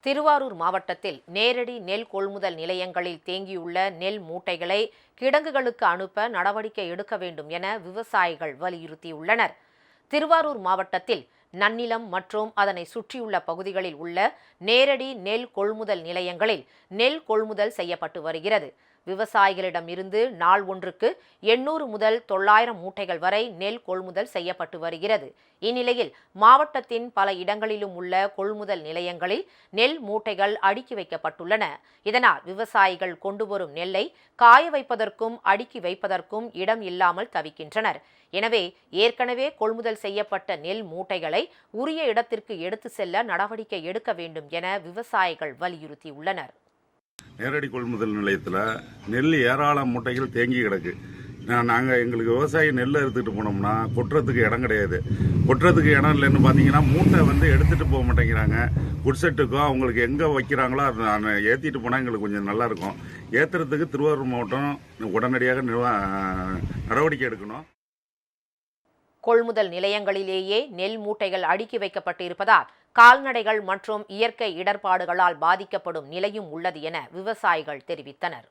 திருவாரூர் மாவட்டத்தில் நேரடி நெல் கொள்முதல் நிலையங்களில் தேங்கியுள்ள நெல் மூட்டைகளை கிடங்குகளுக்கு அனுப்ப நடவடிக்கை எடுக்க வேண்டும் என விவசாயிகள் வலியுறுத்தியுள்ளனர். திருவாரூர் மாவட்டத்தில் நன்னிலம் மற்றும் அதனை சுற்றியுள்ள பகுதிகளில் உள்ள நேரடி நெல் கொள்முதல் நிலையங்களில் நெல் கொள்முதல் செய்யப்பட்டு வருகிறது. விவசாயிகளிடம் இருந்து நாள் ஒன்றுக்கு எண்ணூறு முதல் தொள்ளாயிரம் மூட்டைகள் வரை நெல் கொள்முதல் செய்யப்பட்டு வருகிறது. இந்நிலையில் மாவட்டத்தின் பல இடங்களிலும் உள்ள கொள்முதல் நிலையங்களில் நெல் மூட்டைகள் அடுக்கி வைக்கப்பட்டுள்ளன. இதனால் விவசாயிகள் கொண்டு வரும் நெல்லை காய வைப்பதற்கும் அடுக்கி வைப்பதற்கும் இடம் இல்லாமல் தவிக்கின்றனர். எனவே ஏற்கனவே கொள்முதல் செய்யப்பட்ட நெல் மூட்டைகளை உரிய இடத்திற்கு எடுத்து செல்ல நடவடிக்கை எடுக்க வேண்டும் என விவசாயிகள் வலியுறுத்தியுள்ளனர். நேரடி கொள்முதல் நிலையத்தில் நெல் ஏராளம் மூட்டைகள் தேங்கி கிடக்கு. நாங்கள் எங்களுக்கு விவசாயி நெல் எடுத்துகிட்டு போனோம்னா கொட்டுறதுக்கு இடம் கிடையாது. கொட்டுறதுக்கு இடம் இல்லைன்னு பார்த்தீங்கன்னா மூட்டை வந்து எடுத்துகிட்டு போக மாட்டேங்கிறாங்க. குட்செட்டுக்கோ அவங்களுக்கு எங்கே வைக்கிறாங்களோ அதை ஏற்றிட்டு போனால் எங்களுக்கு கொஞ்சம் நல்லாயிருக்கும் ஏற்றுறதுக்கு திருவாரூர் மாவட்டம் உடனடியாக நடவடிக்கை எடுக்கணும். கொள்முதல் நிலையங்களிலேயே நெல் மூட்டைகள் அடுக்கி வைக்கப்பட்டு இருப்பதால் கால்நடைகள் மற்றும் இயற்கை இடர்பாடுகளால் பாதிக்கப்படும் நிலையும் உள்ளது என விவசாயிகள் தெரிவித்தனர்.